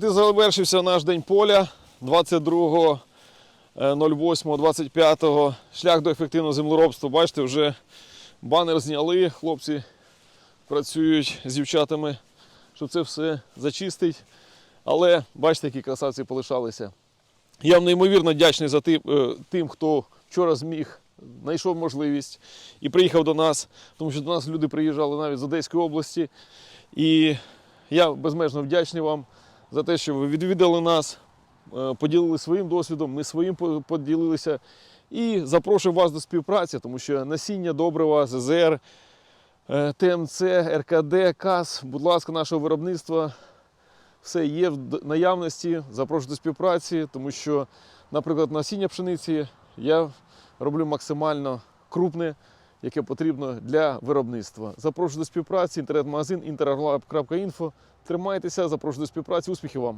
Завершився наш день поля 22.08.25. Шлях до ефективного землеробства. Бачите, вже банер зняли, хлопці працюють з дівчатами, щоб це все зачистить. Але бачите, які красавці полишалися. Я неймовірно вдячний за е, тим, хто вчора зміг, знайшов можливість і приїхав до нас, тому що до нас люди приїжджали навіть з Одеської області. І я безмежно вдячний вам за те, що ви відвідали нас, е, поділили своїм досвідом, ми своїм поділилися. І запрошую вас до співпраці, тому що насіння добрива, ЗЗР, е, ТМЦ, РКД, КАС, будь ласка, нашого виробництва все є в наявності. Запрошую до співпраці, тому що, наприклад, насіння пшениці я роблю максимально крупне, яке потрібно для виробництва. Запрошую до співпраці, інтернет-магазин interarlab.info. Тримайтеся, запрошую до співпраці, успіхів вам!